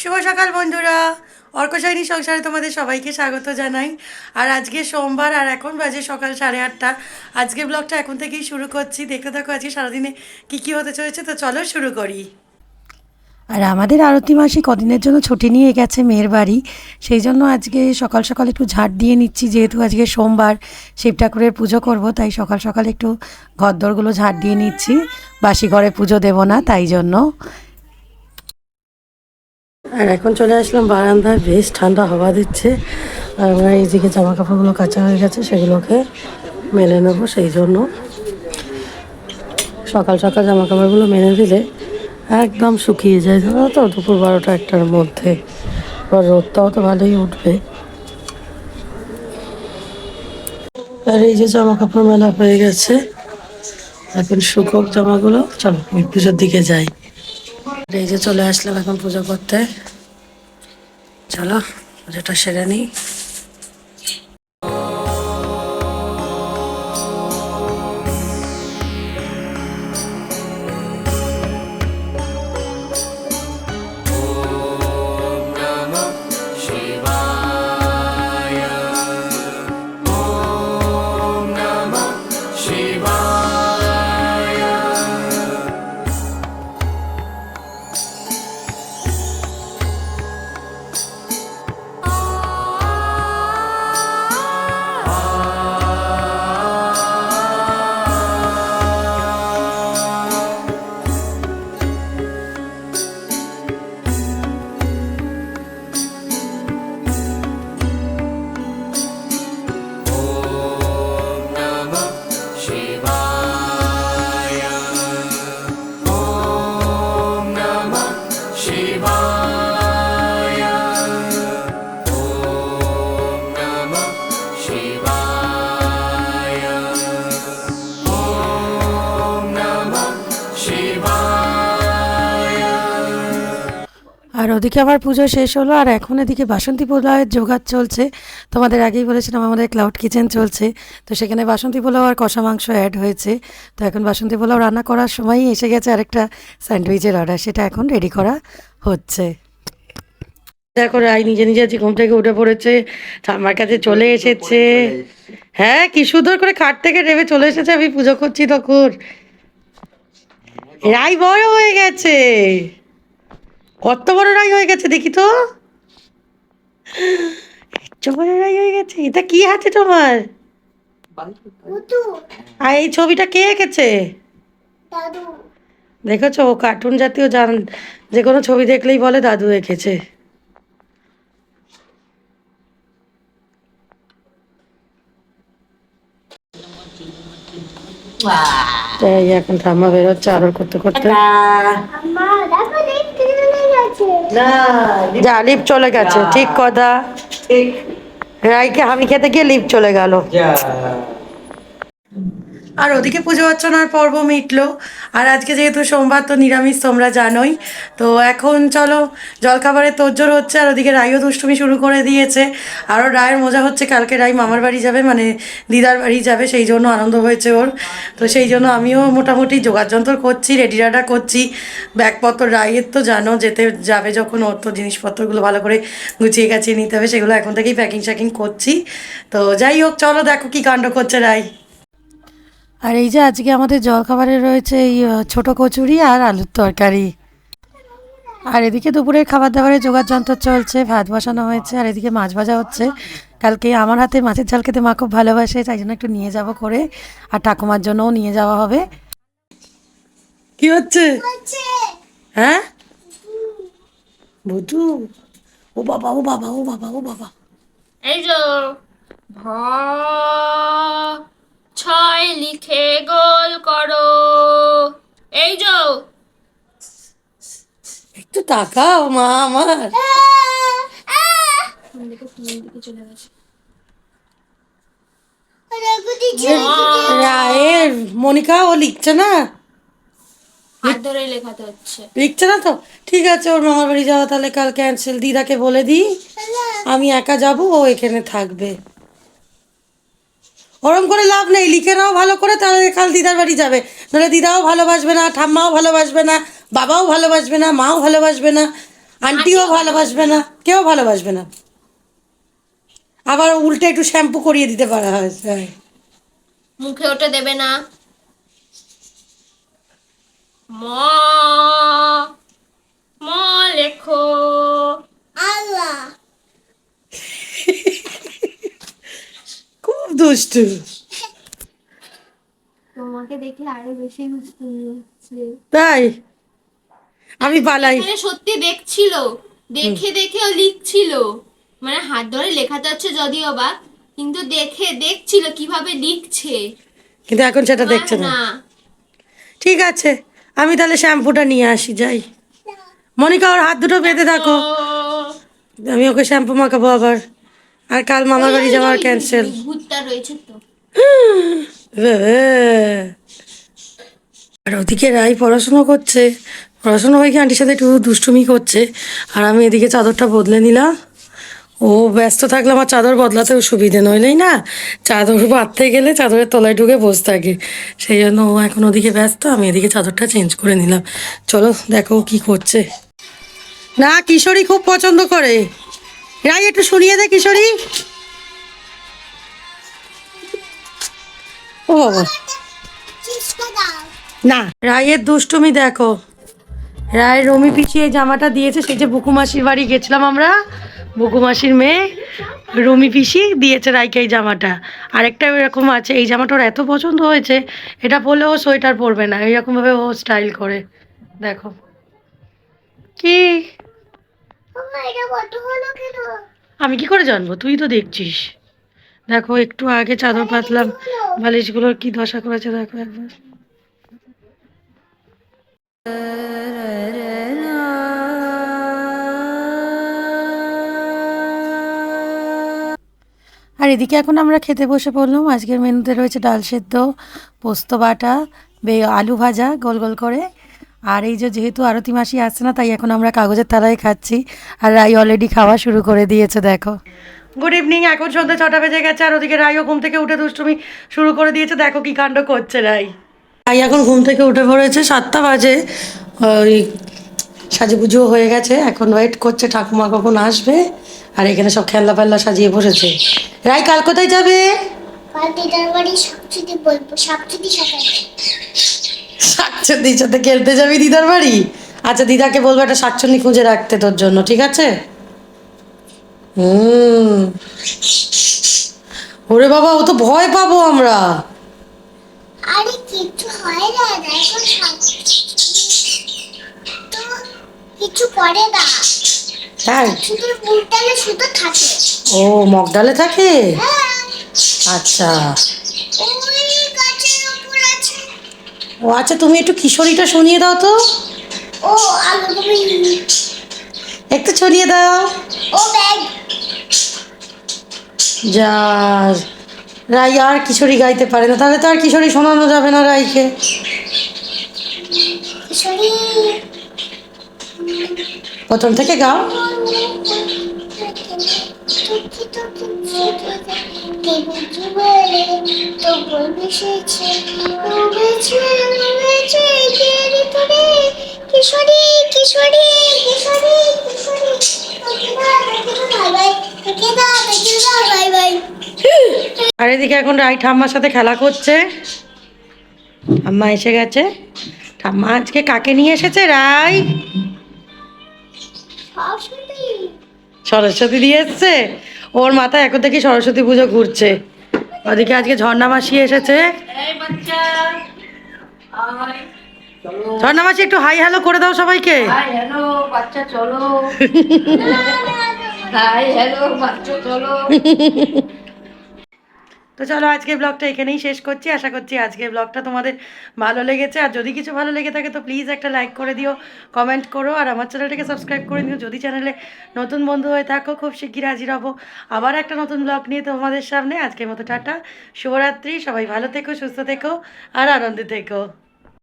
শুভ সকাল বন্ধুরা। অর্কশাইনী সংসারে তোমাদের সবাইকে স্বাগত জানাই। আর আজকে সোমবার আর এখন বাজে সকাল সাড়ে আটটা। আজকে ব্লগটা এখন থেকেই শুরু করছি। দেখতে থাকো আজকে সারাদিনে কী কী হতে চলেছে। তো চলো শুরু করি। আর আমাদের আরতি মাসি কদিনের জন্য ছুটি নিয়ে গেছে মেয়ের বাড়ি। সেই জন্য আজকে সকাল সকাল একটু ঝাড় দিয়ে নিচ্ছি। যেহেতু আজকে সোমবার শিব ঠাকুরের পুজো করব, তাই সকাল সকাল একটু ঘরদোরগুলো ঝাড় দিয়ে নিচ্ছি। বাসি ঘরে পুজো দেব না, তাই জন্য। আর এখন চলে আসলাম বারান্দায়, বেশ ঠান্ডা হাওয়া দিচ্ছে। আর আমরা এইদিকে জামা কাপড়গুলো কাঁচা হয়ে গেছে, সেগুলোকে মেলে নেব সেই জন্য। সকাল সকাল জামা কাপড়গুলো মেলে দিলে একদম শুকিয়ে যায়, জানো তো? দুপুর বারোটা একটার মধ্যে। এবার রোদটাও তো ভালোই উঠবে। আর এই যে জামা কাপড় মেলা হয়ে গেছে, এখন শুকোক জামাগুলো। চলো পুজোর দিকে আর এই যে চলে আসলাম এখন পুজো করতে। চলো পুজোটা সেরে নিই। আর ওদিকে আবার পুজো শেষ হলো, আর এখন এদিকে বাসন্তী পোলাওয়ের জোগাড় চলছে। তোমাদের আগেই বলেছিলাম আমাদের ক্লাউড কিচেন চলছে, তো সেখানে বাসন্তী পোলাও আর কষা মাংস অ্যাড হয়েছে। তো এখন বাসন্তী পোলাও রান্না করার সময়ই এসে গেছে আরেকটা স্যান্ডউইচের অর্ডার সেটা এখন রেডি করা হচ্ছে। দেখো, রাই নিজে নিজে আজকে ঘুম থেকে উঠে পড়েছে আমার কাছে চলে এসেছে। হ্যাঁ কি সুন্দর করে খাট থেকে নেমে চলে এসেছে, আমি পুজো করছি তখন। রাই বড় হয়ে গেছে। কত বড় রাই হয়ে গেছে দেখি তো। এত বড় রাই হয়ে গেছে। এটা কি আছে তোমার? আর এই ছবিটা কে এঁকেছে? দেখেছ ও কার্টুন জাতীয় জান যে কোনো ছবি দেখলেই বলে দাদু এঁকেছে। এখন ঠাম্মা বেরোচ্ছে আদর করতে করতে। যা লিপ চলে গেছে ঠিক কথা। রাইকে আমি খেতে গিয়ে লিপ চলে গেল। আর ওদিকে পুজো অর্চনার পর্ব মিটলো। আর আজকে যেহেতু সোমবার, তো নিরামিষ তোমরা জানোই। তো এখন চলো, জলখাবারের তোরজোর হচ্ছে, আর ওদিকে রায়ও দুষ্টুমি শুরু করে দিয়েছে। আরও রায়ের মজা হচ্ছে, কালকে রায় মামার বাড়ি যাবে মানে দিদার বাড়ি যাবে, সেই জন্য আনন্দ হয়েছে ওর। তো সেই জন্য আমিও মোটামুটি যোগাযন্ত্র করছি, রেডি রাডা করছি। ব্যাগপত্র রায়ের তো জানো, যেতে যাবে যখন ওর তো জিনিসপত্রগুলো ভালো করে গুছিয়ে গাছিয়ে নিতে হবে, সেগুলো এখন থেকেই প্যাকিং শ্যাকিং করছি। তো যাই হোক, চলো দেখো কী কাণ্ড করছে রাই আর এই যে আজকে আমাদের জলখাবারে রয়েছে এই ছোট কচুরি আর আলুর তরকারি। আর এদিকে দুপুরের খাবার দাবারের জোগাড় যন্ত্র চলছে ভাত বসানো হয়েছে আর এদিকে মাছ ভাজা হচ্ছে। কালকে আমার হাতে মাছের ঝাল খেতে মা খুব ভালোবাসে তাই জন্য একটু নিয়ে যাব করে আর ঠাকুমার জন্যও নিয়ে যাওয়া হবে। কি হচ্ছে? হ্যাঁ? বুধু ও বাবা ও বাবা ও বাবা ও বাবা। এই যো ভ ছয় লিখে গোল করো। এই যো। একটু তাকাও মা আমার। রায়ের মনিকা ও লিখছে না? লিখছে না তো? ঠিক আছে ওর মামার বাড়ি যাওয়া তাহলে কাল ক্যান্সেল দিদাকে বলে দিই। আমি একা যাব ও এখানে থাকবে। ওরম করে লাভ নেই লিখে নাও ভালো করে তাহলে কাল দিদার বাড়ি যাবে। নাহলে দিদাও ভালোবাসবে না ঠাম্মাও ভালোবাসবে না বাবাও ভালোবাসবে না মাও ভালোবাসবে না আন্টিও ভালোবাসবে না কেউ ভালোবাসবে না। আবার উল্টে একটু শ্যাম্পু করিয়ে দিতে পারা হয়। মুখে ওটা দেবে না। ম ম লেখো। আল্লাহ খুব দুষ্টু। তোমাকে দেখে আরও বেশি বুঝতে তাই? আমি পালাই সত্যি দেখছিল। দেখে দেখে ও লিখছিল। মানে হাত ধরে লেখাতে হচ্ছে যদিও বা কিন্তু দেখে দেখছিল কীভাবে লিখছে। কিন্তু এখন সেটা দেখছে না। ঠিক আছে আমি তাহলে শ্যাম্পুটা নিয়ে আসি যাই। মনিকা ওর হাত দুটো বেঁধে থাকো। আমি ওকে শ্যাম্পু মাখাবো আবার। আর কাল মামার বাড়ি যাওয়ার ক্যান্সেল ভূতটা রয়েছে তো। আর ওদিকে রাই পড়াশুনো করছে। পড়াশুনো হয়ে গিয়ে আন্টির সাথে একটু দুষ্টুমি করছে। আর আমি এদিকে চাদরটা বদলে নিলাম। ও ব্যস্ত থাকলে আমার চাদর বদলাতেও সুবিধে নইলেই না? চাদর বাঁধতে গেলে চাদরের তলায় ঢুকে বসে থাকে। সেই জন্য ও এখন ওদিকে ব্যস্ত আমি এদিকে চাদরটা চেঞ্জ করে নিলাম। চলো দেখো কি করছে। না কিশোরী খুব পছন্দ করে। রাই একটু শুনিয়ে দে, কিশোরী। ও না, রায়ের দুষ্টুমি দেখো। রায়ের রমি পিছিয়ে জামাটা দিয়েছে, সেই যে বুকুমাসির বাড়ি গেছিলাম আমরা, বুকুমাসির মেয়ে, রমি পিসি দিয়েছে রায়কে এই জামাটা। আরেকটা এরকম আছে, এই জামাটা ওর এত পছন্দ হয়েছে, এটা পরলে ও সোয়েটার পরবে না, এইরকমভাবে ও স্টাইল করে। দেখো। কি? আমি কি করে জানব? তুই তো দেখছিস। দেখো একটু আগে চাদর পাতলাম বালিশগুলোর কি দশা করেছে দেখো একবার। আর এদিকে এখন আমরা খেতে বসে পড়লাম। আজকের মেনুতে রয়েছে ডাল সেদ্ধ পোস্ত বাটা বে আলু ভাজা গোল গোল করে। আর এই যে যেহেতু আরতি মাসি আসছে না তাই এখন আমরা কাগজের থালায় খাচ্ছি। আর রাই অলরেডি খাওয়া শুরু করে দিয়েছে দেখো। গুড ইভিনিং এখন সন্ধ্যে ছটা বেজে গেছে আর ওদিকে রাইও ঘুম থেকে উঠে দুষ্টুমি শুরু করে দিয়েছে দেখো কি কাণ্ড করছে রাই রাই এখন ঘুম থেকে উঠে পড়েছে সাতটা বাজে। ওই সাজুগুজু হয়ে গেছে এখন ওয়েট করছে ঠাকুমা কখন আসবে আর এখানে সব খেলনা ফেলনা সাজিয়ে বসেছে। রাই কাল কোথায় যাবে? কাল দিদার বাড়ি বলব শাকচন্দির সাথে খেলতে যাবি দিদার বাড়ি? আচ্ছা দিদাকে বলব একটা শাকচন্দি খুঁজে রাখতে তোর জন্য ঠিক আছে? হুম। ওরে বাবা ও তো ভয় পাবো আমরা। আরে কিছু হয় না দেখো তো কিছু করে না। হ্যাঁ। শুধু বুলটালে শুধু থাকে। ও মগডালে থাকে? হ্যাঁ। আচ্ছা ওই গাছের উপর আছে ও আচ্ছা তুমি একটু কিশোরীটা শুনিয়ে দাও তো ও আলু তুমি একটু ছড়িয়ে দাও ও ব্যাগ যা রাই আর কিশোরী গাইতে পারে না তাহলে তো আর কিশোরী শোনানো যাবে না রাইকে প্রথম থেকে গাও কি বলে তো বলবে সেছে উড়েছে উড়েছে দেরি কিশোরী কিশোরী কিশোরী আর এদিকে এখন রাই ঠাম্মার সাথে খেলা করছে। ঠাম্মা এসে গেছে। ঠাম্মা আজকে কাকে নিয়ে এসেছে রাই? সরস্বতী দিয়ে এসছে? ওর মাথায় এখন থেকে সরস্বতী পুজো ঘুরছে। ওদিকে আজকে ঝর্ণা মাসি এসেছে। ঝর্ণা মাসি একটু হাই হ্যালো করে দাও সবাইকে। হ্যালো বাচ্চা চলো। হাই হ্যালো বাচ্চা চলো। তো চলো আজকে ব্লগটা এখানেই শেষ করছি। আশা করছি আজকে ব্লগটা তোমাদের ভালো লেগেছে। আর যদি কিছু ভালো লেগে থাকে, তো প্লিজ একটা লাইক করে দিও কমেন্ট করো, আর আমার চ্যানেলটাকে সাবস্ক্রাইব করে দিও। যদি চ্যানেলে নতুন বন্ধু হয়ে থাকো, খুব শিগগির হাজির হব। আবার একটা নতুন ব্লগ নিয়ে তোমাদের সামনে। আজকের মতো টাটা, শুভরাত্রি, সবাই ভালো থেকো, সুস্থ থেকো, আর আনন্দে থেকো।